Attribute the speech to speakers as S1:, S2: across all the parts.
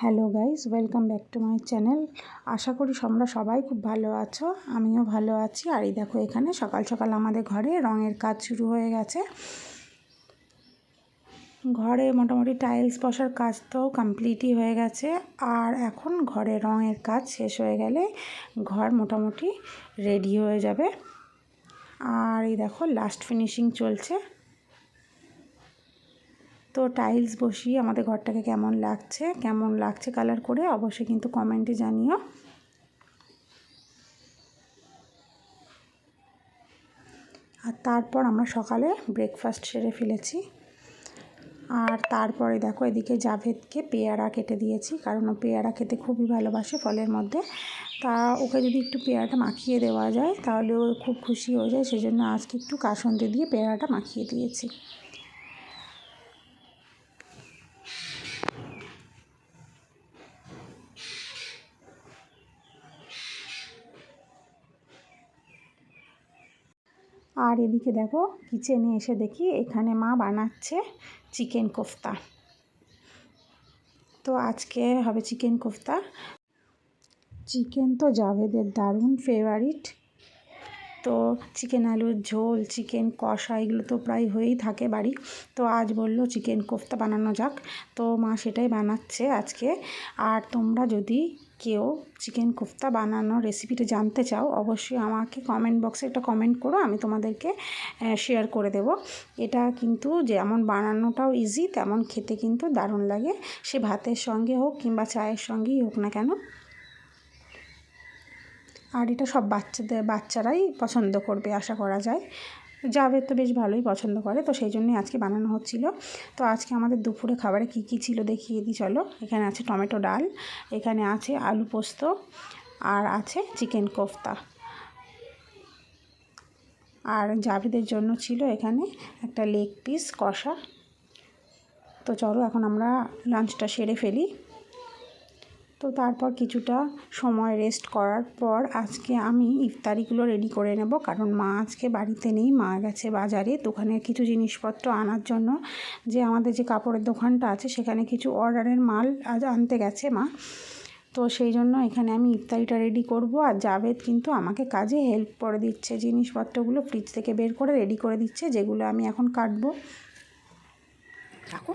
S1: Hello guys welcome back to my channel. আশা করি তোমরা সবাই খুব ভালো আছো, আমিও ভালো আছি। আর এই দেখো এখানে সকাল সকাল আমাদের ঘরে রঙের কাজ শুরু হয়ে গেছে। ঘরে মোটামুটি টাইলস বসার কাজ তো কমপ্লিটই হয়ে গেছে। আর এখন ঘরে রঙের কাজ শেষ হয়ে গেলে ঘর মোটামুটি রেডি হয়ে যাবে। আর এই দেখো লাস্ট ফিনিশিং চলছে। তো টাইলস বসিয়ে আমাদের ঘরটাকে কেমন লাগছে কেমন লাগছে কালার করে অবশ্যই কিন্তু কমেন্টে জানিও। আর তারপর আমরা সকালে ব্রেকফাস্ট সেরে ফেলেছি। আর তারপরে দেখো এদিকে জাভেদকে পেয়ারা কেটে দিয়েছি, কারণ ও পেয়ারা খেতে খুবই ভালোবাসে ফলের মধ্যে। তা ওকে যদি একটু পেয়ারাটা মাখিয়ে দেওয়া যায়, তাহলে ও খুব খুশি হয়ে যায়, সেজন্য আজকে একটু কাসন্দি দিয়ে পেয়ারাটা মাখিয়ে দিয়েছি। আর এদিকে দেখো কিচেনে এসে দেখি এখানে মা বানাচ্ছে চিকেন কোফতা। তো আজকে হবে চিকেন কোফতা। চিকেন তো জাভেদের দারুণ ফেভারিট তো চিকেন আলুর ঝোল চিকেন কষা এগুলো তো প্রায় হয়েই থাকে বাড়ি। তো আজ বলল চিকেন কোফতা বানানো যাক। তো মা সেটাই বানাচ্ছে আজকে। আর তোমরা যদি কেউ চিকেন কোফতা বানানোর রেসিপিটা জানতে চাও, অবশ্যই আমাকে কমেন্ট বক্সে একটা কমেন্ট করো, আমি তোমাদেরকে শেয়ার করে দেব। এটা কিন্তু যেমন বানানোটাও ইজি তেমন খেতে কিন্তু দারুণ লাগে। সে ভাতের সঙ্গে হোক কিংবা চায়ের সঙ্গেই হোক না কেন। আর এটা সব বাচ্চাদের, বাচ্চারাই পছন্দ করবে আশা করা যায়। জাভেদ তো বেশ ভালোই পছন্দ করে, তো সেই জন্যই আজকে বানানো হচ্ছিল। তো আজকে আমাদের দুপুরে খাবারে কি কি ছিল দেখিয়ে দিই, চলো। এখানে আছে টমেটো ডাল, এখানে আছে আলু পোস্ত, আর আছে চিকেন কোফতা। আর জাভেদের জন্য ছিল এখানে একটা লেগ পিস কষা। তো চলো, এখন আমরা লাঞ্চটা সেরে ফেলি। তো তারপর কিছুটা সময় রেস্ট করার পর আজকে আমি ইফতারিগুলো রেডি করে নেব। কারণ মা আজকে বাড়িতে নেই, মা গেছে বাজারে। দোকানের কিছু জিনিসপত্র আনার জন্য যে আমাদের যে কাপড়ের দোকানটা আছে, সেখানে কিছু অর্ডারের মাল আজ আনতে গেছে মা। তো সেই জন্য এখানে আমি ইফতারিটা রেডি করব। আর জাভেদ কিন্তু আমাকে কাজে হেল্প করে দিচ্ছে। জিনিসপত্রগুলো ফ্রিজ থেকে বের করে রেডি করে দিচ্ছে, যেগুলো আমি এখন কাটবো। রাখো।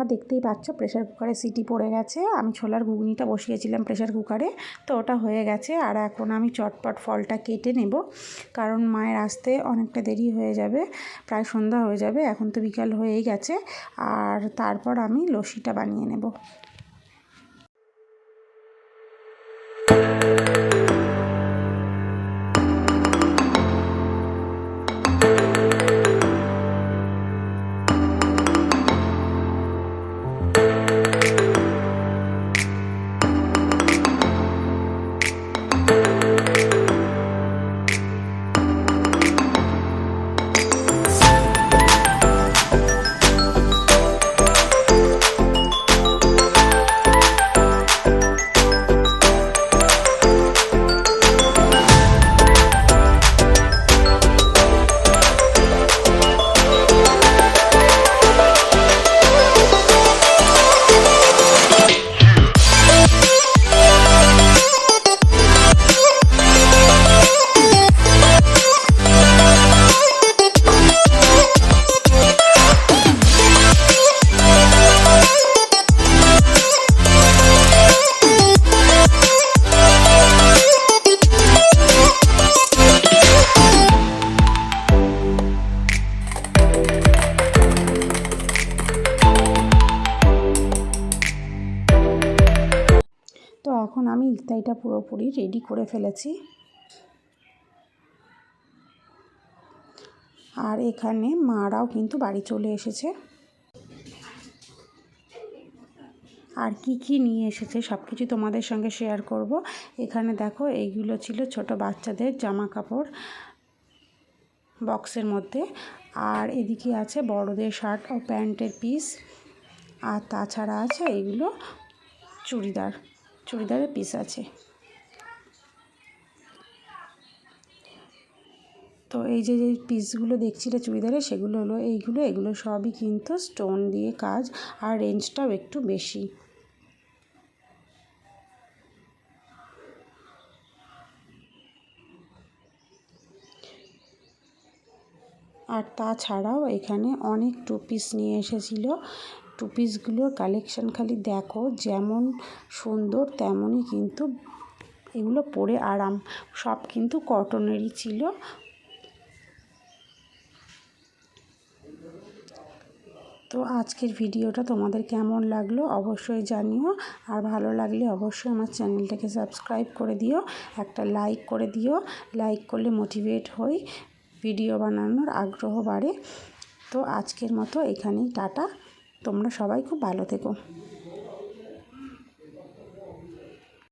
S1: তোমরা দেখতেই পাচ্ছ প্রেশার কুকারে সিটি পড়ে গেছে। আমি ছোলার ঘুগনিটা বসিয়েছিলাম প্রেশার কুকারে তো ওটা হয়ে গেছে। আর এখন আমি চটপট ফলটা কেটে নেব, কারণ মায়ের আসতে অনেকটা দেরি হয়ে যাবে, প্রায় সন্ধ্যা হয়ে যাবে, এখন তো বিকাল হয়েই গেছে। আর তারপর আমি লস্যিটা বানিয়ে নেব। ইত্যাদিটা পুরোপুরি রেডি করে ফেলেছি। আর এখানে মারাও কিন্তু বাড়ি চলে এসেছে। আর কি কি নিয়ে এসেছে সব কিছু তোমাদের সঙ্গে শেয়ার করব। এখানে দেখো, এইগুলো ছিল ছোট বাচ্চাদের জামা কাপড় বক্সের মধ্যে। আর এদিকে আছে বড়দের শার্ট ও প্যান্টের পিস আর তাছাড়া আছে এইগুলো চুড়িদার। চুড়িদারের পিস আছে। তো এই যে যে পিসগুলো দেখছিলে চুড়িদারে, সেগুলো হলো এইগুলো। এগুলো সবই কিন্তু স্টোন দিয়ে কাজ, আর রেঞ্জটাও একটু বেশি। আর তাছাড়াও এখানে অনেক টু পিস নিয়ে এসেছিল। টু পিসগুলোর কালেকশান খালি দেখো, যেমন সুন্দর তেমনই কিন্তু এগুলো পরে আরাম। সব কিন্তু কটনেরই ছিল। তো আজকের ভিডিওটা তোমাদের কেমন লাগল অবশ্যই জানিও। আর ভালো লাগলে অবশ্যই আমার চ্যানেলটাকে সাবস্ক্রাইব করে দিও, একটা লাইক করে দিও। লাইক করলে মোটিভেট হই ভিডিও বানানোর আগ্রহ বাড়ে। তো আজকের মতো এখানেই, টাটা। তোমরা সবাই খুব ভালো থেকো।